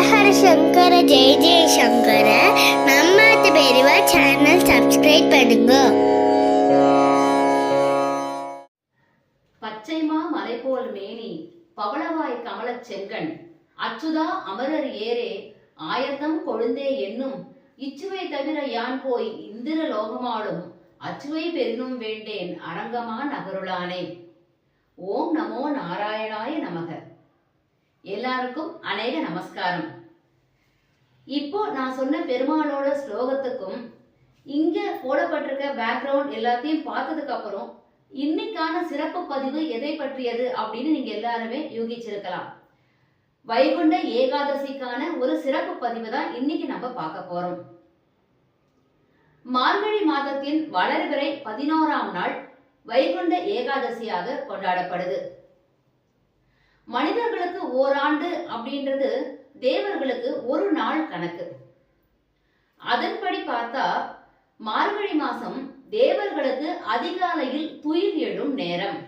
ஹரஹர சங்கர ஜெய ஜெய சங்கர நம்ம பெரியவா சேனல் சப்ஸ்கிரைப் பண்ணுங்க. பச்சைமா மலை போல் மேனி பவளவாய் கமலச் செங்கன் அச்சுதா அமரர் ஏரே ஆயர்தம் கொழுந்தே என்னும். இச்சுவை தவிர யான் போய் இந்திர லோகமாடும் அச்சுவை பெரினும் வேண்டேன் அரங்கமா நகருளானே. ஓம் நமோ நாராயணாய நமக. எல்லாருக்கும் அநேக நமஸ்காரம். இப்போ நான் சொன்ன பெருமாளோட ஸ்லோகத்துக்கும் இங்க போடப்பட்டிருக்க பேக்ரவுண்ட் எல்லாத்தையும் பார்த்ததுக்கு அப்புறம் இன்னைக்கான சிறப்பு பதிவு எதை பற்றியது அப்படின்னு நீங்க எல்லாருமே யூகிச்சிருக்கலாம். வைகுண்ட ஏகாதசிக்கான ஒரு சிறப்பு பதிவு தான் இன்னைக்கு நம்ம பார்க்க போறோம். மார்கழி மாதத்தின் வளர்பிறை பதினோராம் நாள் வைகுண்ட ஏகாதசியாக கொண்டாடப்படுது. மனிதர்களுக்கு ஓராண்டு அப்படின்றது தேவர்களுக்கு ஒரு நாள் கணக்கு. அதன்படி பார்த்தா மார்கழி மாசம் தேவர்களுக்கு அதிகாலையில் துயில் எழும் நேரம்.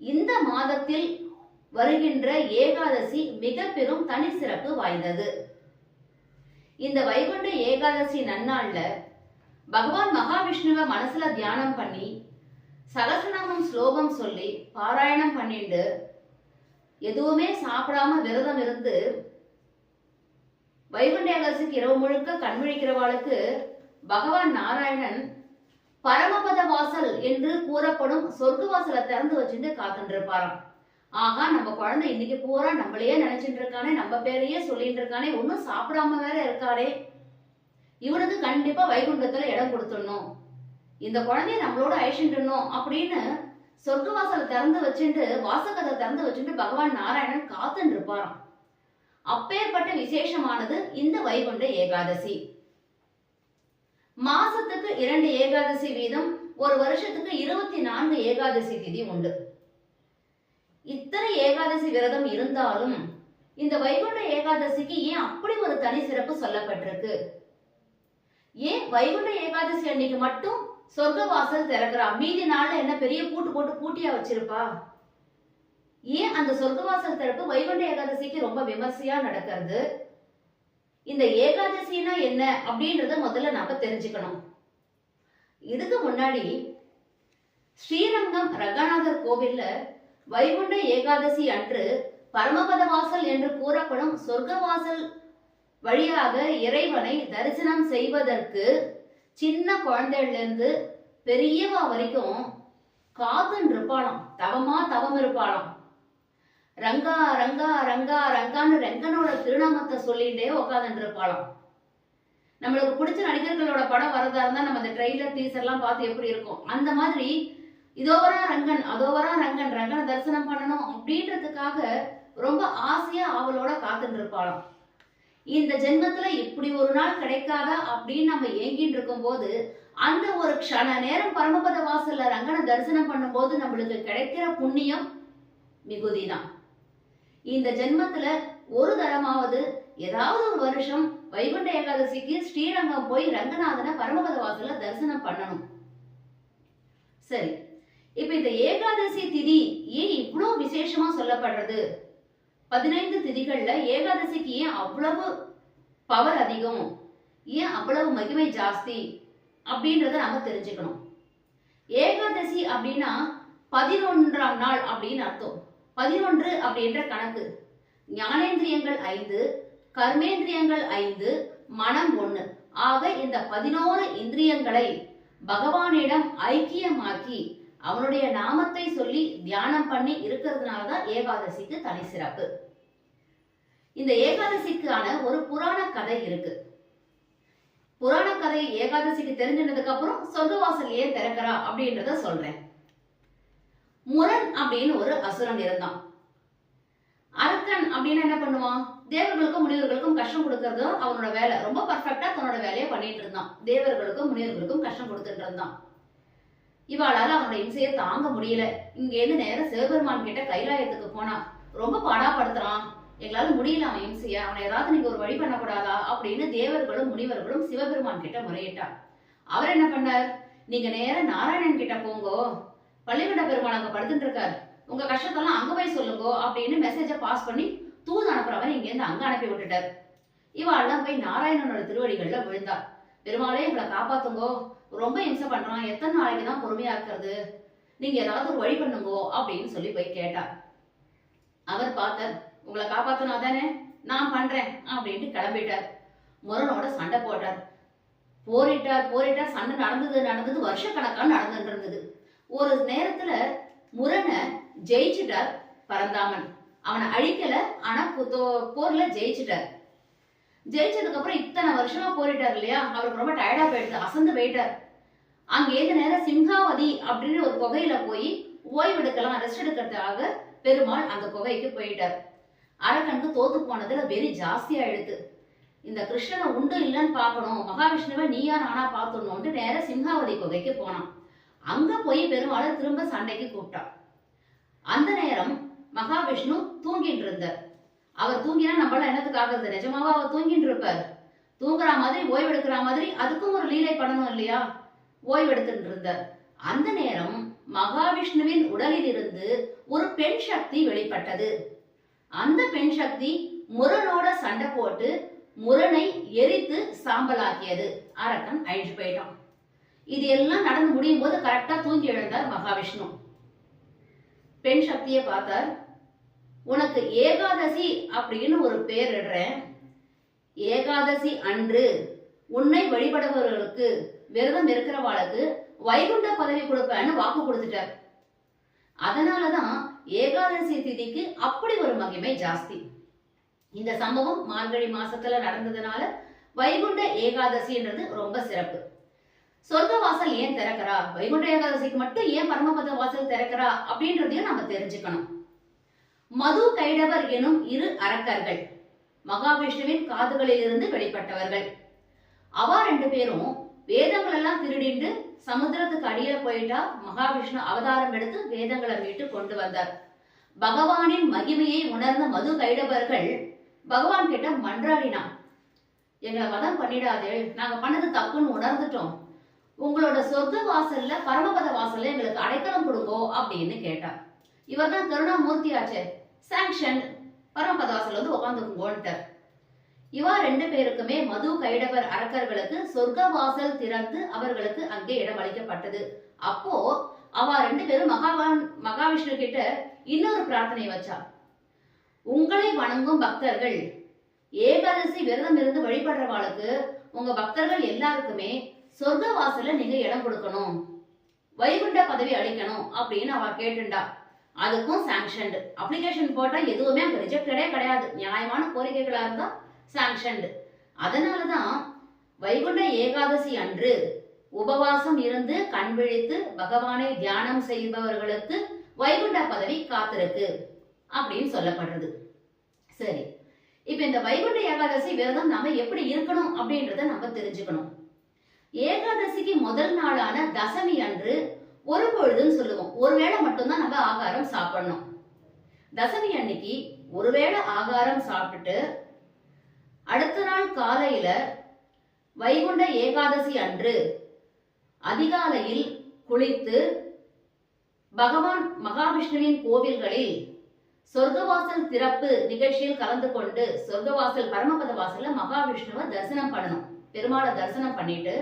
இந்த மாதத்தில் வருகின்ற ஏகாதசி மிக பெரும் தனி சிறப்பு வாய்ந்தது. இந்த வைகுண்ட ஏகாதசி நன்னாள்ல பகவான் மகாவிஷ்ணுவை மனசுல தியானம் பண்ணி சகசநாமம் ஸ்லோகம் சொல்லி பாராயணம் பண்ணிட்டு எதுவுமே சாப்பிடாம விரதம் இருந்து வைகுண்ட ஏகாதசிக்கு இரவு முழுக்க கண்விழிக்கிறவாளுக்கு பகவான் நாராயணன் பரமபத வாசல் என்று கூறப்படும் சொர்க்க வாசலை திறந்து வச்சுட்டு காத்துட்டு இருப்பாராம் ஆகா நம்ம குழந்தை இன்னைக்கு பூரா நம்மளையே நினைச்சிட்டு இருக்கானே நம்ம பேரையே சொல்லிட்டு இருக்கானே ஒன்னும் சாப்பிடாம வேற இருக்காரே இவனுக்கு கண்டிப்பா வைகுண்டத்துல இடம் கொடுத்துடணும். இந்த குழந்தைய நம்மளோட அழிச்சுட்டணும் அப்படின்னு சொர்க்க வாசலை திறந்து வச்சுட்டு வாசகத்தை திறந்து வச்சுட்டு பகவான் நாராயணன் காத்துன்னு இருப்பாராம் அப்பேற்பட்ட விசேஷமானது இந்த வைகுண்ட ஏகாதசி. மாசத்துக்கு இரண்டு ஏகாதசி வீதம் ஒரு வருஷத்துக்கு இருபத்தி நான்கு ஏகாதசி திதி உண்டு. இத்தனை ஏகாதசி விரதம் இருந்தாலும் இந்த வைகுண்ட ஏகாதசிக்கு ஏன் அப்படி ஒரு தனி சிறப்பு சொல்லப்பட்டிருக்கு? ஏன் வைகுண்ட ஏகாதசி அன்னைக்கு மட்டும் சொர்க்க வாசல் திறக்கிறா. மீதி நாள்ல என்ன பெரிய பூட்டு போட்டு பூட்டியா வச்சிருப்பா? ஏன் அந்த சொர்க்க வாசல் திறப்பு வைகுண்ட ஏகாதசிக்கு ரொம்ப விமர்சையா நடக்கிறது? இந்த ஏகாதசினா என்ன அப்படின்றத முதல்ல நாம தெரிஞ்சுக்கணும். இதுக்கு முன்னாடி ஸ்ரீரங்கம் ரங்கநாதர் கோவில்ல வைகுண்ட ஏகாதசி அன்று பரமபத வாசல் என்று கூறப்படும் சொர்க்க வாசல் வழியாக இறைவனை தரிசனம் செய்வதற்கு சின்ன குழந்தையில இருந்து பெரியவா வரைக்கும் காத்துன்னு இருப்பாளாம். தவமா தவம் இருப்பாளாம். ரங்கா ரங்கா ரங்கா ரங்கான்னு ரங்கனோட திருநாமத்தை சொல்லிட்டே உக்காந்துட்டு இருப்பாளாம். நம்மளுக்கு பிடிச்ச நடிகர்களோட படம் வரதா இருந்தா நம்ம அந்த ட்ரெய்லர் டீசர் எல்லாம் பார்த்து எப்படி இருக்கும்? அந்த மாதிரி இதோவரா ரங்கன் அதோவரா ரங்கன் ரங்கனை தரிசனம் பண்ணணும் அப்படின்றதுக்காக ரொம்ப ஆசையா அவளோட காத்துட்டு இருப்பாளாம். இந்த ஜென்மத்துல இப்படி ஒரு நாள் கிடைக்காதா அப்படின்னு நம்ம ஏங்கிட்டு இருக்கும் போது அந்த ஒரு க்ஷண நேரம் பரமபத வாசல்ல ரங்கனை தரிசனம் பண்ணும்போது நம்மளுக்கு கிடைக்கிற புண்ணியம் மிகுதிதான் இந்த ஜென்மத்துல ஒரு தரமாவது ஏதாவது ஒரு வருஷம் வைகுண்ட ஏகாதசிக்கு ஸ்ரீரங்கம் போய் ரங்கநாதனை பரமபத வாசல்ல தரிசனம் பண்ணணும். சரி இப்ப இந்த ஏகாதசி திதி ஏன் இவ்வளோ விசேஷமா சொல்லப்படுறது? பதினைந்து திதிகள்ல ஏகாதசிக்கு ஏன் அவ்வளவு பவர் அதிகம்? ஏன் அவ்வளவு மகிமை ஜாஸ்தி? அப்படின்றத நம்ம தெரிஞ்சுக்கணும். ஏகாதசி அப்படின்னா பதினொன்றாம் நாள் அப்படின்னு அர்த்தம். பதினொன்று அப்படின்ற கணக்கு. ஞானேந்திரியங்கள் ஐந்து கர்மேந்திரியங்கள் ஐந்து மனம் ஒண்ணு. ஆக இந்த பதினோரு இந்திரியங்களை பகவானிடம் ஐக்கியமாக்கி அவனுடைய நாமத்தை சொல்லி தியானம் பண்ணி இருக்கிறதுனால தான் ஏகாதசிக்கு தனி சிறப்பு. இந்த ஏகாதசிக்கான ஒரு புராண கதை இருக்கு. புராண கதை ஏகாதசிக்கு தெரிஞ்சினதுக்கு அப்புறம் சொர்க்கவாசல் ஏன் திறக்கிறா அப்படின்றத சொல்றேன். முரண் அப்படின்னு ஒரு அசுரன் இருந்தான். அரக்கன் அப்படின்னு என்ன பண்ணுவான்? தேவர்களுக்கும் முனிவர்களுக்கும் கஷ்டம் கொடுக்கறது அவனோட வேலை. ரொம்ப பர்ஃபெக்டா தன்னோட வேலையை பண்ணிட்டு இருந்தான். தேவர்களுக்கும் முனிவர்களுக்கும் கஷ்டம் கொடுத்துட்டு இருந்தான். இவாளால அவனோட இம்சையை தாங்க முடியல. இங்க இருந்து நேரம் சிவபெருமான் கிட்ட கைலாயத்துக்கு போனா ரொம்ப பாடாப்படுத்துறான். எங்களால முடியல அவன் இம்சைய அவனை ஏதாவது நீங்க ஒரு வழி பண்ணக்கூடாதா? அப்படின்னு தேவர்களும் முனிவர்களும் சிவபெருமான் கிட்ட முறையிட்டார் அவர் என்ன பண்ணார்? நீங்க நேரம் நாராயணன் கிட்ட போங்கோ. பள்ளிக்கொண்ட பெருமாள் அங்க படுத்துட்டு இருக்காரு உங்க கஷ்டத்தெல்லாம் அங்க போய் சொல்லுங்கோ அப்படின்னு மெசேஜை பாஸ் பண்ணி தூது அனுப்புறவன் இங்கேருந்து அங்க அனுப்பி விட்டுட்டார். இவாள்லாம் போய் நாராயணனோட திருவடிகள்ல விழுந்தா. பெருமாளே எங்களை காப்பாத்துங்கோ. ரொம்ப இம்சை பண்றான். எத்தனை நாளைக்கு தான் பொறுமையா இருக்கிறது? நீங்க ஏதாவது ஒரு வழி பண்ணுங்கோ அப்படின்னு சொல்லி போய் கேட்டா அவர் பார்த்தார் உங்களை காப்பாத்தனா தானே நான் பண்றேன் அப்படின்ட்டு கிளம்பிட்டார். முரனோட சண்டை போட்டார். போரிட்டார் போரிட்டார். சண்டை நடந்தது நடந்தது வருஷக்கணக்கா நடந்துட்டு இருந்தது. ஒரு நேரத்துல முரணை ஜெயிச்சுட்டார் பரந்தாமன். அவனை அழிக்கல ஆனா போர்ல ஜெயிச்சுட்டார். ஜெயிச்சதுக்கு அப்புறம் இத்தனை வருஷமா போரிட்டார் இல்லையா? அவருக்கு ரொம்ப டயர்டா போயிடுது அசந்து போயிட்டார். அங்கேருந்து நேரம் சிம்ஹாவதி அப்படின்னு ஒரு குகையில போய் ஓய்வெடுக்கலாம் ரெஸ்ட் எடுக்கிறதுக்காக பெருமாள் அந்த குகைக்கு போயிட்டார். அரக்கனுக்கு தோத்து போனதுல வெறி ஜாஸ்தி ஆயிடுது. இந்த கிருஷ்ணனை உண்டு இல்லைன்னு பார்க்கணும் மகாவிஷ்ணுவை நீயா நானா பார்த்துடணும்ட்டு நேர சிம்ஹாவதி குகைக்கு போனான். அங்க போய் பெருமாளை திரும்ப சண்டைக்கு கூப்பிட்டான். அந்த நேரம் மகாவிஷ்ணு தூங்கிட்டு இருந்தார். அவர் தூங்கினா நம்மளால என்னத்துக்கு ஆகுறது? நிஜமாவா அவர் தூங்கிட்டு இருப்பார் தூங்குற மாதிரி ஓய்வெடுக்கிற மாதிரி அதுக்கும் ஒரு லீலை பண்ணணும் இல்லையா? ஓய்வெடுத்துட்டு இருந்தார். அந்த நேரம் மகாவிஷ்ணுவின் உடலில் இருந்து ஒரு பெண் சக்தி வெளிப்பட்டது. அந்த பெண் சக்தி முரனோட சண்டை போட்டு முரணை எரித்து சாம்பலாக்கியது. அரக்கன் அழிஞ்சு போயிட்டான். இது எல்லாம் நடந்து முடியும் போது கரெக்டா தூங்கி எழுந்தார் மகாவிஷ்ணு. பெண் சக்தியை பார்த்தார். உனக்கு ஏகாதசி அப்படின்னு ஒரு பேர் இடுறேன். ஏகாதசி அன்று உன்னை வழிபடுபவர்களுக்கு விரதம் இருக்கிறவாளுக்கு வைகுண்ட பதவி கொடுப்பேன்னு வாக்கு கொடுத்துட்டார். அதனாலதான் ஏகாதசி திதிக்கு அப்படி ஒரு மகிமை ஜாஸ்தி. இந்த சம்பவம் மார்கழி மாசத்துல நடந்ததுனால வைகுண்ட ஏகாதசின்றது ரொம்ப சிறப்பு. சொர்க்க வாசல் ஏன் திறக்கிறா? வைகுண்ட ஏகாதசிக்கு மட்டும் ஏன் பரமபத வாசல் திறக்கிறா அப்படின்றதையும் நம்ம தெரிஞ்சுக்கணும். மது கைடவர் எனும் இரு அரக்கர்கள். மகாவிஷ்ணுவின் காதுகளில் இருந்து வெளிப்பட்டவர்கள். அவா ரெண்டு பேரும் வேதங்கள் எல்லாம் திருடிண்டு சமுத்திரத்துக்கு அடியில போயிட்டா மகாவிஷ்ணு அவதாரம் எடுத்து வேதங்களை மீட்டு கொண்டு வந்தார். பகவானின் மகிமையை உணர்ந்த மது கைடவர்கள் பகவான் கிட்ட மன்றாடினான். எங்களை வதம் பண்ணிடாதே நாங்க பண்ணது தப்புன்னு உணர்ந்துட்டோம். உங்களோட சொர்க்க வாசல்ல பரமபத வாசல்ல எங்களுக்கு அடைக்கலம் கொடுங்கோ அப்படின்னு கேட்டார் இவர் தான் கருணாமூர்த்தி ஆச்சே சாங்ஷன் பரமபத வாசல் வந்து உட்காந்துக்குங்கோன்ட்டார் இவா ரெண்டு பேருக்குமே மது கைடவர் அரக்கர்களுக்கு சொர்க்க வாசல் திறந்து அவர்களுக்கு அங்கே இடம் அளிக்கப்பட்டது. அப்போ அவ ரெண்டு பேரும் மகாவான் மகாவிஷ்ணு கிட்ட இன்னொரு பிரார்த்தனை வச்சா. உங்களை வணங்கும் பக்தர்கள் ஏகாதசி விரதம் இருந்து வழிபடுறவாளுக்கு உங்க பக்தர்கள் எல்லாருக்குமே சொர்க்க வாசல்ல நீங்க இடம் கொடுக்கணும். வைகுண்ட பதவி அளிக்கணும் அப்படின்னு அவ கேட்டுண்டா. அதுக்கும் சாங்ஷன்டு அப்ளிகேஷன் போட்டால் எதுவுமே அங்கே ரிஜெக்டடே கிடையாது. நியாயமான கோரிக்கைகளாக இருந்தால் சாங்ஷன்டு அதனாலதான் வைகுண்ட ஏகாதசி அன்று உபவாசம் இருந்து கண் விழித்து பகவானை தியானம் செய்பவர்களுக்கு வைகுண்ட பதவி காத்திருக்கு அப்படின்னு சொல்லப்படுறது. சரி. இப்ப இந்த வைகுண்ட ஏகாதசி விரதம் நாம எப்படி இருக்கணும் அப்படின்றத நம்ம தெரிஞ்சுக்கணும். ஏகாதசிக்கு முதல் நாளான தசமி அன்று ஒரு பொழுதுன்னு சொல்லுவோம். ஒருவேளை மட்டும்தான் நம்ம ஆகாரம் சாப்பிடணும். தசமி அன்னைக்கு ஒருவேளை ஆகாரம் சாப்பிட்டுட்டு அடுத்த நாள் காலையில வைகுண்ட ஏகாதசி அன்று அதிகாலையில் குளித்து பகவான் மகாவிஷ்ணுவின் கோவில்களில் சொர்க்கவாசல் திறப்பு நிகழ்ச்சியில் கலந்து கொண்டு சொர்க்கவாசல் பரமபத வாசல்ல மகாவிஷ்ணுவை தரிசனம் பண்ணணும். பெருமாளை தரிசனம் பண்ணிட்டு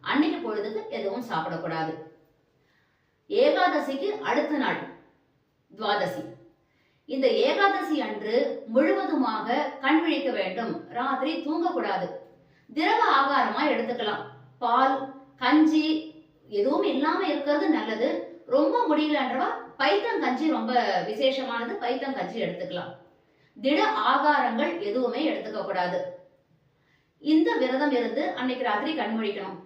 அன்னைக்கு பொழுதுக்கு எதுவும் சாப்பிடக்கூடாது. ஏகாதசிக்கு அடுத்த நாள் துவாதசி. இந்த ஏகாதசி அன்று முழுவதுமாக கண் விழிக்க வேண்டும். ராத்திரி தூங்கக்கூடாது. திரவ ஆகாரமா எடுத்துக்கலாம். பால் கஞ்சி எதுவும் இல்லாம இருக்கிறது நல்லது. ரொம்ப முடியலன்றவா பைத்தங்கஞ்சி ரொம்ப விசேஷமானது பைத்தங்கஞ்சி எடுத்துக்கலாம். திட ஆகாரங்கள் எதுவுமே எடுத்துக்க கூடாது இந்த விரதம் இருந்து அன்னைக்கு ராத்திரி கண்மொழிக்கணும்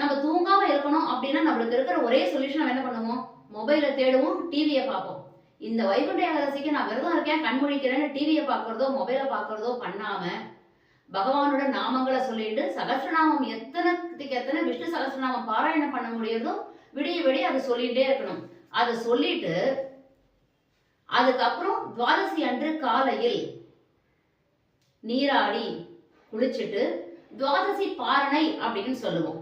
நம்ம தூங்காம இருக்கணும் அப்படின்னா நம்மளுக்கு இருக்கிற ஒரே சொல்யூஷன் நம்ம என்ன பண்ணுவோம்? மொபைலை தேடுவோம் டிவியை பார்ப்போம். இந்த வைகுண்ட ஏகாதசிக்கு நான் விரதம் இருக்கேன் கண் முழிக்கிறேன்னு டிவியை பார்க்கறதோ மொபைலை பார்க்கறதோ பண்ணாம பகவானோட நாமங்களை சொல்லிட்டு சகசிரநாமம் எத்தனைக்கு எத்தனை விஷ்ணு சகசிரநாமம் பாராயணம் பண்ண முடியுதோ விடிய விடிய அதை சொல்லிட்டே இருக்கணும். அதை சொல்லிட்டு அதுக்கப்புறம் துவாதசி அன்று காலையில் நீராடி குளிச்சுட்டு துவாதசி பாரணை அப்படின்னு சொல்லுவோம்.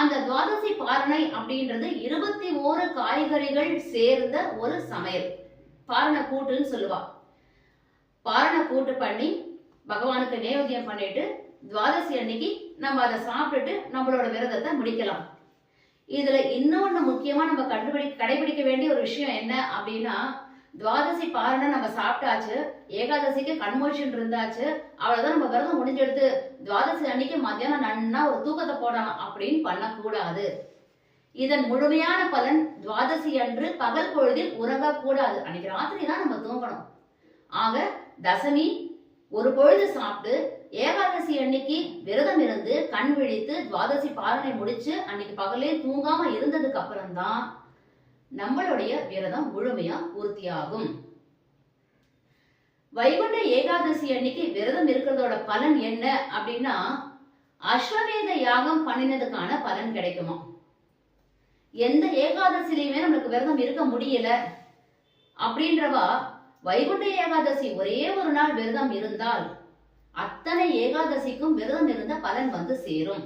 அந்த துவாதசி பாரணை அப்படின்றது இருபத்தி ஓரு காய்கறிகள் சேர்ந்த ஒரு சமையல். பாரண கூட்டுன்னு சொல்லுவா. பாரண கூட்டு பண்ணி பகவானுக்கு நேயோகியம் பண்ணிட்டு துவாதசி அன்னைக்கு நம்ம அதை சாப்பிட்டுட்டு நம்மளோட விரதத்தை முடிக்கலாம். இதுல இன்னொன்னு முக்கியமா நம்ம கண்டுபிடி கடைபிடிக்க வேண்டிய ஒரு விஷயம் என்ன அப்படின்னா துவாதசி பாரணம் நம்ம சாப்பிட்டாச்சு ஏகாதசிக்கு கண்மோஷன் இருந்தாச்சு அவ்வளவுதான் நம்ம விரதம் முடிஞ்செடுத்து துவாதசி அன்னைக்கு மத்தியானம் நன்னா ஒரு தூக்கத்தை போடலாம் அப்படின்னு பண்ணக்கூடாது. இதன் முழுமையான பலன் துவாதசி அன்று பகல் பொழுதில் உறங்கக்கூடாது. அன்னைக்கு ராத்திரி தான் நம்ம தூங்கணும். ஆக தசமி ஒரு பொழுது சாப்பிட்டு ஏகாதசி அன்னைக்கு விரதம் இருந்து கண் விழித்து துவாதசி பாரணை முடிச்சு அன்னைக்கு பகலே தூங்காம இருந்ததுக்கு அப்புறம் தான் நம்மளுடைய விரதம் முழுமையா பூர்த்தியாகும். வைகுண்ட ஏகாதசி அன்னைக்கு விரதம் இருக்கிறதோட பலன் என்ன அப்படின்னா அஸ்வமேத யாகம் பண்ணினதுக்கான பலன் கிடைக்குமா எந்த ஏகாதசிலையுமே நம்மளுக்கு விரதம் இருக்க முடியல. அப்படின்றவா வைகுண்ட ஏகாதசி ஒரே ஒரு நாள் விரதம் இருந்தால் அத்தனை ஏகாதசிக்கும் விரதம் இருந்த பலன் வந்து சேரும்.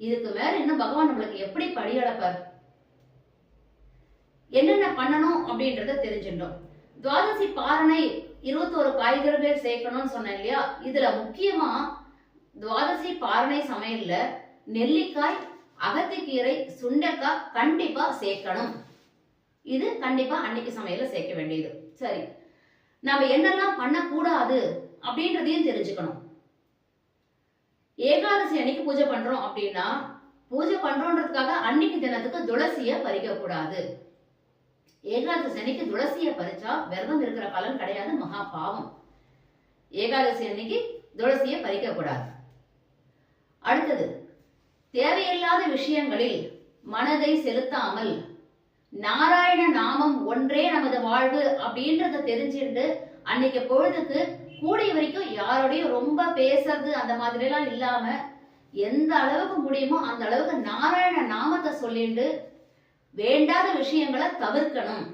இதுக்கு மேல இன்னும் பகவான் நம்மளுக்கு எப்படி படியளப்பார் என்னென்ன பண்ணணும் அப்படின்றத தெரிஞ்சுட்டோம். துவாதசி பாரணை இருபத்தோரு காய்கறிகள் சேர்க்கணும்னு சொன்னேன் இல்லையா? இதுல முக்கியமா துவாதசி பாரணை சமையல்ல நெல்லிக்காய் அகத்திக்கீரை சுண்டைக்காய் கண்டிப்பா சேர்க்கணும். இது கண்டிப்பா அன்னைக்கு சமையல சேர்க்க வேண்டியது. சரி. நம்ம என்னெல்லாம் பண்ணக்கூடாது அப்படின்றதையும் தெரிஞ்சுக்கணும். ஏகாதசி அன்னைக்கு பூஜை பண்றோம் அப்படின்னா பூஜை பண்றோன்றதுக்காக அன்னைக்கு தினத்துக்கு துளசிய பறிக்க கூடாது ஏகாதசி அன்னைக்கு துளசியை பறிச்சா விரதம் இருக்கிற பலன் கிடையாது மகா பாவம். ஏகாதசி அன்னைக்கு துளசியை பறிக்க கூடாது. அடுத்தது தேவையில்லாத விஷயங்களில் மனதை செலுத்தாமல் நாராயண நாமம் ஒன்றே நமது வாழ்வு அப்படின்றத தெரிஞ்சுட்டு அன்னைக்கு பொழுதுக்கு கூடிய வரைக்கும் யாரோடையும் ரொம்ப பேசுறது அந்த மாதிரிலாம் இல்லாம எந்த அளவுக்கு முடியுமோ அந்த அளவுக்கு நாராயண நாமத்தை சொல்லிட்டு வேண்டாத விஷயங்களை தவிர்க்கணும்.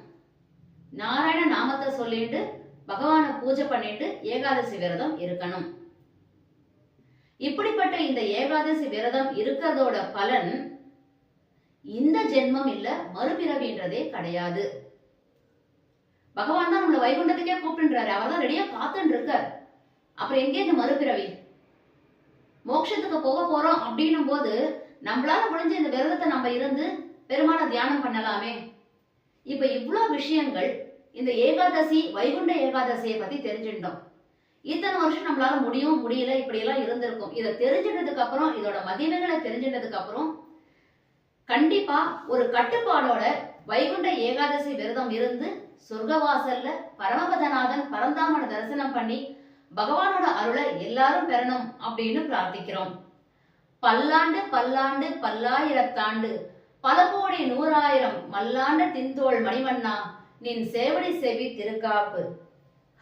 நாராயண நாமத்தை சொல்லிட்டு பகவானை பூஜை பண்ணிட்டு ஏகாதசி விரதம் இருக்கணும். இப்படிப்பட்ட இந்த ஏகாதசி விரதம் இருக்கிறதோட பலன் இந்த ஜென்மம் இல்ல மறுபிறவின்றதே கிடையாது. பகவான் தான் நம்மள வைகுண்டத்துக்கே கூப்பிட்டுறாரு அவர் தான் ரெடியா காத்துன்னு இருக்கார் அப்புறம் எங்கே இந்த மறுபிறவி? மோட்சத்துக்கு போக போறோம் அப்படின்னும் போது நம்மளால முடிஞ்ச இந்த விரதத்தை நம்ம இருந்து பெருமான தியானம் பண்ணலாமே? இப்ப இவ்வளோ விஷயங்கள் இந்த ஏகாதசி வைகுண்ட ஏகாதசியை பத்தி தெரிஞ்சுட்டோம் இத்தனை வருஷம் நம்மளால முடியும் முடியல இப்படி எல்லாம் இருந்திருக்கும். இதை தெரிஞ்சிட்டதுக்கு அப்புறம் இதோட மகிமைகளை தெரிஞ்சிட்டதுக்கு அப்புறம் கண்டிப்பா ஒரு கட்டுப்பாடோட வைகுண்ட ஏகாதசி விரதம் இருந்து சொர்க்கவாசல்ல பரமபதநாதன் பரந்தாமன தரிசனம் பண்ணி பகவானோட அருளை எல்லாரும் பெறணும் அப்படின்னு பிரார்த்திக்கிறோம். பல்லாண்டு பல்லாண்டு பல்லாயிரத்தாண்டு பல கோடி நூறாயிரம் மல்லாண்ட தின்தோள் மணிவண்ணா நின் சேவடி செவி திருக்காப்பு.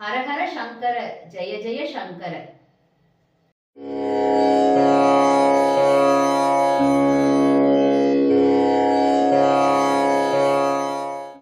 ஹரஹர சங்கர ஜெய ஜெய சங்கர.